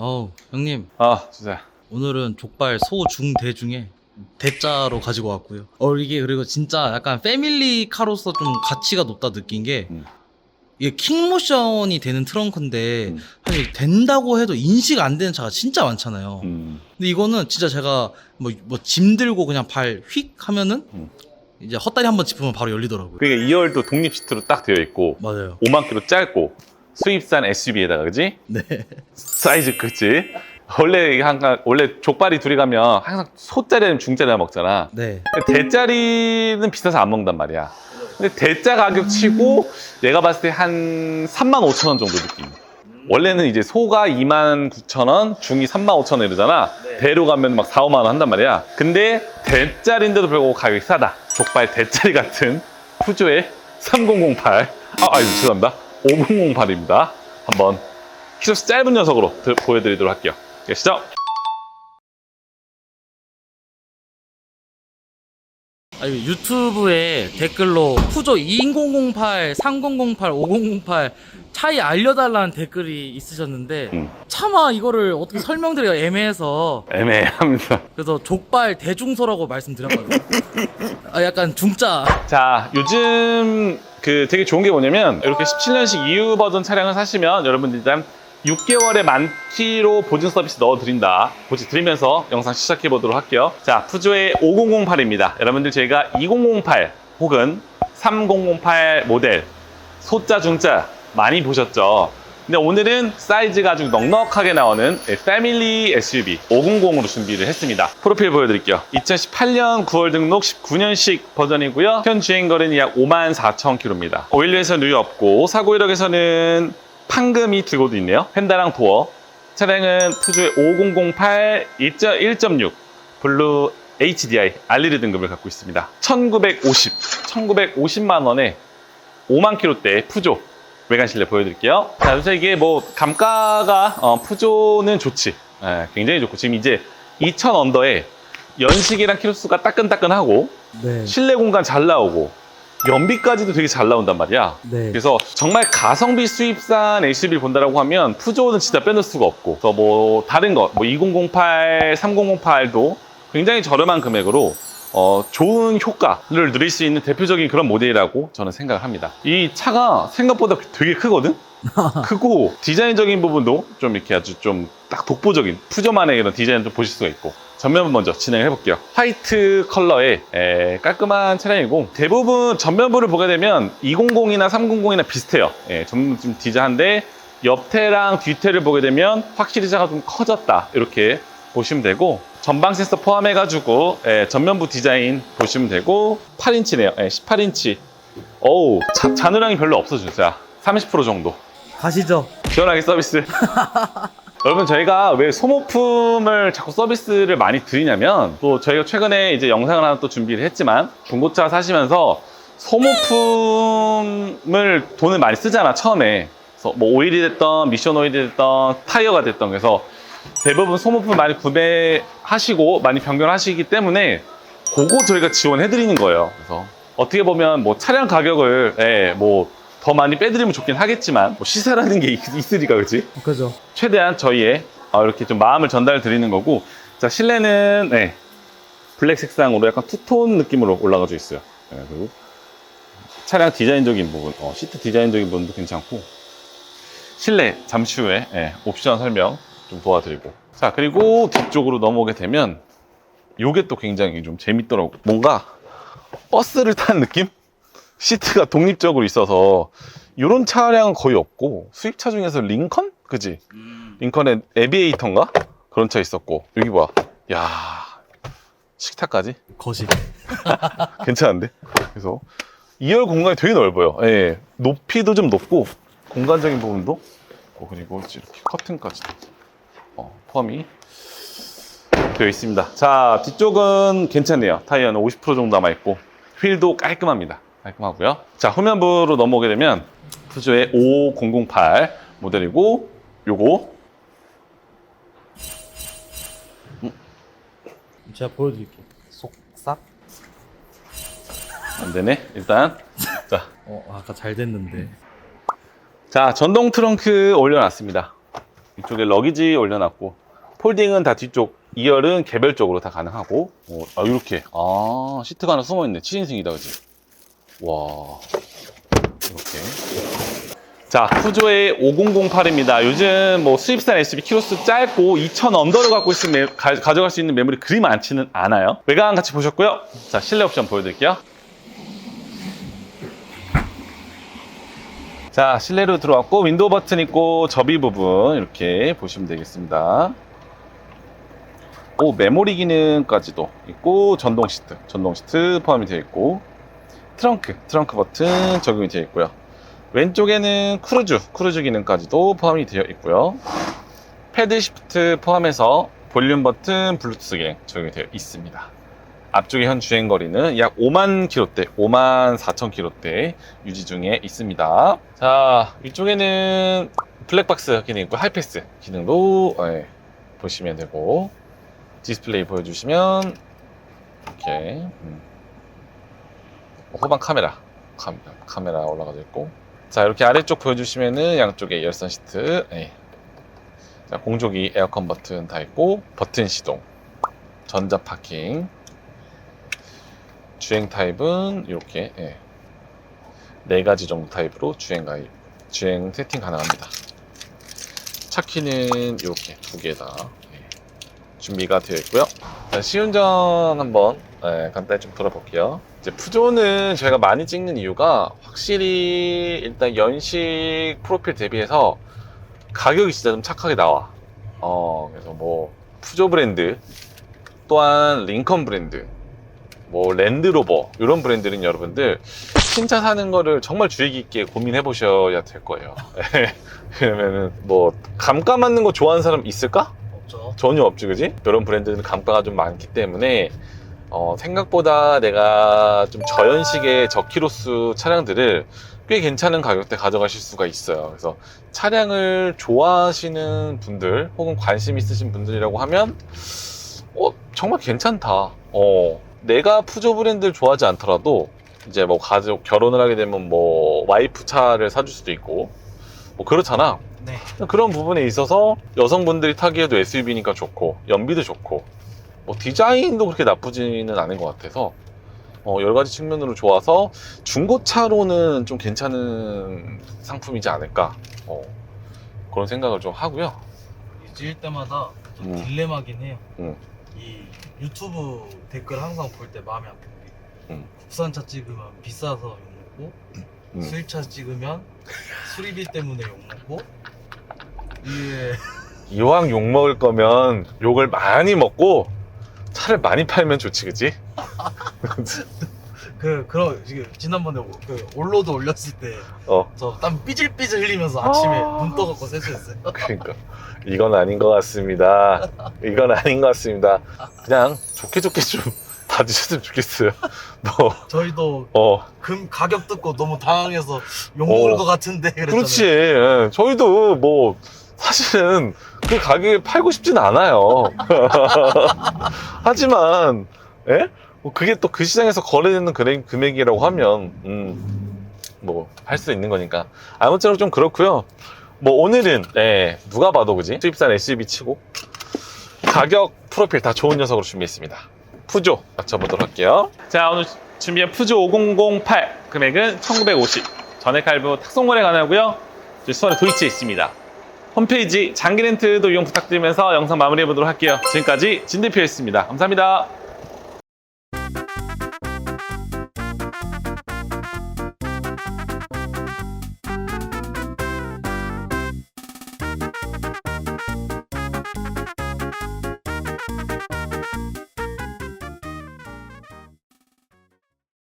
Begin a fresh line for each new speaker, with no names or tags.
어우 형님
아 진짜
오늘은 족발 소중대 중에 대자로 가지고 왔고요. 어 이게 그리고 진짜 약간 패밀리 카로서 좀 가치가 높다 느낀 게
음.
이게 킥모션이 되는 트렁크인데
음.
사실 된다고 해도 인식 안 되는 차가 진짜 많잖아요.
음.
근데 이거는 진짜 제가 뭐뭐짐 들고 그냥 발 휙 하면은
음.
이제 헛다리 한번 짚으면 바로 열리더라고요.
그러니까 2열도 독립 시트로 딱 되어 있고
맞아요.
5만 킬로 짧고 수입산 SUV에다가 그지?
네.
사이즈 그치? 원래 이게 항상 원래 족발이 둘이 가면 항상 소짜리는 중짜리나 먹잖아.
네.
대짜리는 비싸서 안 먹는단 말이야. 근데 대짜 가격 치고 내가 봤을 때 한 3만 5천 원 정도 느낌. 원래는 이제 소가 2만 9천 원, 중이 3만 5천 원 이러잖아.
네.
대로 가면 막 4, 5만 원 한단 말이야. 근데 대짜리인데도 불구하고 가격이 싸다. 족발 대짜리 같은 푸조의 3008. 아, 아유, 죄송합니다. 5008입니다. 한번 키로수 짧은 녀석으로 드- 보여드리도록 할게요. 계시죠?
아니, 유튜브에 댓글로 푸조 2008, 3008, 5008 차이 알려달라는 댓글이 있으셨는데
음.
차마 이거를 어떻게 설명드리기가 애매해서
애매합니다.
그래서 족발 대중소라고 말씀드렸거든요. 아, 약간 중짜.
자, 요즘 그 되게 좋은 게 뭐냐면 이렇게 17년식 EU 버전 차량을 사시면 여러분들 일단 6개월에 만 킬로 보증 서비스 넣어드린다. 보지 드리면서 영상 시작해 보도록 할게요. 자, 푸조의 5008입니다. 여러분들 저희가 2008 혹은 3008 모델 소자 중자 많이 보셨죠? 근데 오늘은 사이즈가 아주 넉넉하게 나오는 패밀리 SUV 500으로 준비를 했습니다. 프로필 보여드릴게요. 2018년 9월 등록 19년식 버전이고요. 현 주행거리는 약 5만 4천 킬로입니다. 오일류에서 누유 없고 사고 이력에서는 판금이 들고도 있네요. 펜다랑 도어. 차량은 푸조의 5008 1.6 블루 HDI 알리르 등급을 갖고 있습니다. 1950, 1950만 원에 5만 킬로대 푸조 외관 실내 보여드릴게요. 자, 그래서 이게 뭐 감가가 어, 푸조는 좋지. 예, 굉장히 좋고 지금 이제 2천 언더에 연식이랑 킬로수가 따끈따끈하고
네.
실내 공간 잘 나오고 연비까지도 되게 잘 나온단 말이야.
네.
그래서 정말 가성비 수입산 SUV를 본다라고 하면 푸조는 진짜 빼놓을 수가 없고 그래서 뭐 다른 거 뭐 2008, 3008도 굉장히 저렴한 금액으로 어, 좋은 효과를 누릴 수 있는 대표적인 그런 모델이라고 저는 생각을 합니다. 이 차가 생각보다 되게 크거든? 크고 디자인적인 부분도 좀 이렇게 아주 좀 딱 독보적인 푸조만의 이런 디자인을 좀 보실 수가 있고 전면부 먼저 진행을 해볼게요. 화이트 컬러의 에, 깔끔한 차량이고 대부분 전면부를 보게 되면 200이나 300이나 비슷해요. 예, 전부 좀 디자인인데 옆태랑 뒤태를 보게 되면 확실히 차가 좀 커졌다 이렇게 보시면 되고 전방 센서 포함해가지고 예, 전면부 디자인 보시면 되고 8인치네요. 18인치. 어우 자, 잔우량이 별로 없어 진짜 30% 정도.
가시죠.
시원하게 서비스. 여러분 저희가 왜 소모품을 자꾸 서비스를 많이 드리냐면 또 저희가 최근에 이제 영상을 하나 또 준비를 했지만 중고차 사시면서 소모품을 돈을 많이 쓰잖아 처음에 그래서 뭐 오일이 됐던 미션 오일이 됐던 타이어가 됐던 그래서 대부분 소모품 많이 구매하시고 많이 변경하시기 때문에 그거 저희가 지원해 드리는 거예요. 그래서 어떻게 보면 뭐 차량 가격을 예, 뭐더 많이 빼드리면 좋긴 하겠지만 뭐 시세라는 게 있- 있으니까 그렇지
그죠.
최대한 저희의 어, 이렇게 좀 마음을 전달 드리는 거고 자 실내는 네, 블랙 색상으로 약간 투톤 느낌으로 올라가져 있어요. 네, 그리고 차량 디자인적인 부분 어, 시트 디자인적인 부분도 괜찮고 실내 잠시 후에 예, 옵션 설명 좀 도와드리고 자 그리고 뒤쪽으로 넘어오게 되면 요게 또 굉장히 좀 재밌더라고 뭔가 버스를 탄 느낌? 시트가 독립적으로 있어서 이런 차량은 거의 없고 수입차 중에서 링컨? 그지? 링컨의 에비에이터인가? 그런 차 있었고 여기 봐. 야 식탁까지
거실.
괜찮은데? 그래서 2열 공간이 되게 넓어요. 예, 높이도 좀 높고 공간적인 부분도 어, 그리고 이렇게 커튼까지 도 어, 포함이 되어 있습니다. 자 뒤쪽은 괜찮네요. 타이어는 50% 정도 남아 있고 휠도 깔끔합니다. 깔끔하고요. 자 후면부로 넘어오게 되면 푸조의 5008 모델이고 요거
제가 보여드릴게요. 속삭.
안 되네. 일단 자
어, 아까 잘 됐는데.
자, 전동 트렁크 올려놨습니다. 이쪽에 러기지 올려놨고 폴딩은 다 뒤쪽 2열은 개별적으로 다 가능하고 어, 아 이렇게. 아 시트가 하나 숨어있네. 7인승이다 그지? 와. 이렇게. 자 푸조의 5008입니다. 요즘 뭐 수입산 SUV 키로수 짧고 2000 언더를 갖고 있으면 매- 가, 가져갈 수 있는 매물이 그리 많지는 않아요. 외관 같이 보셨고요. 자 실내 옵션 보여드릴게요 자 실내로 들어왔고 윈도우 버튼 있고 접이 부분 이렇게 보시면 되겠습니다. 오 메모리 기능까지도 있고 전동 시트 전동 시트 포함이 되어 있고 트렁크 트렁크 버튼 적용이 되어 있고요. 왼쪽에는 크루즈 크루즈 기능까지도 포함이 되어 있고요. 패드 시프트 포함해서 볼륨 버튼 블루투스 기능 적용이 되어 있습니다 앞쪽의 현 주행 거리는 약 5만 킬로대, 5만 4천 킬로대 유지 중에 있습니다. 자, 위쪽에는 블랙박스 기능 있고 하이패스 기능도 예, 보시면 되고 디스플레이 보여주시면 이렇게 음. 후방 카메라 카, 카메라 올라가져 있고 자 이렇게 아래쪽 보여주시면은 양쪽에 열선 시트 예. 자, 공조기 에어컨 버튼 다 있고 버튼 시동 전자 파킹 주행 타입은 이렇게 예. 네 가지 정도 타입으로 주행 가입, 주행 세팅 가능합니다. 차 키는 이렇게 두 개 다 준비가 되어 있고요. 자, 시운전 한번 예, 간단히 좀 돌아볼게요. 이제 푸조는 저희가 많이 찍는 이유가 확실히 일단 연식 프로필 대비해서 가격이 진짜 좀 착하게 나와. 어, 그래서 뭐 푸조 브랜드 또한 링컨 브랜드 뭐 랜드로버 이런 브랜드는 여러분들 신차 사는 거를 정말 주의 깊게 고민해 보셔야 될 거예요. 왜냐면은 뭐 감가 맞는 거 좋아하는 사람 있을까?
없죠.
전혀 없지, 그지? 이런 브랜드는 감가가 좀 많기 때문에 어, 생각보다 내가 좀 저연식의 저키로수 차량들을 꽤 괜찮은 가격대 가져가실 수가 있어요. 그래서 차량을 좋아하시는 분들 혹은 관심 있으신 분들이라고 하면 어, 정말 괜찮다. 어, 내가 푸조 브랜드를 좋아하지 않더라도 이제 뭐 가족 결혼을 하게 되면 뭐 와이프 차를 사줄 수도 있고 뭐 그렇잖아.
네.
그런 부분에 있어서 여성분들이 타기에도 SUV니까 좋고 연비도 좋고 뭐 디자인도 그렇게 나쁘지는 않은 것 같아서 어, 여러 가지 측면으로 좋아서 중고차로는 좀 괜찮은 상품이지 않을까 어, 그런 생각을 좀 하고요.
찍을 때마다 좀
음.
딜레마긴 해요.
음.
이 유튜브 댓글 항상 볼 때 마음이 아픈 게
음.
국산차 찍으면 비싸서 욕먹고
음.
수입차 찍으면 수리비 때문에 욕먹고 이게
이왕 욕 먹을 거면 욕을 많이 먹고 차를 많이 팔면 좋지, 그지?
그 그런 지금 지난번에 오- 그 올로드 올렸을 때
어,
저땀 삐질삐질 흘리면서 아침에
아.
눈 떠갖고 세수했어요.
그러니까 이건 아닌 것 같습니다. 이건 아닌 것 같습니다. 그냥 좋게 좋게 좀 봐주셨으면 좋겠어요. 뭐,
저희도
어,
금 가격 듣고 너무 당황해서 욕 먹을
어.
것 같은데 그랬잖아요.
그렇지. 예, 저희도 뭐 사실은 그 가격에 팔고 싶진 않아요. 하지만, 예? 뭐 그게 또 그 시장에서 거래되는 금액, 금액 이라고 하면, 음, 뭐, 할 수 있는 거니까. 아무쪼록 좀 그렇고요 뭐, 오늘은, 예, 누가 봐도 그지? 수입산 SUV 치고, 가격, 프로필 다 좋은 녀석으로 준비했습니다. 푸조 맞춰보도록 할게요. 자, 오늘 준비한 푸조 5008 금액은 1950. 전액 할부 탁송거래 가능하고요. 수원에 도이치에 있습니다. 홈페이지 장기 렌트도 이용 부탁드리면서 영상 마무리해 보도록 할게요. 지금까지 진 대표였습니다. 감사합니다.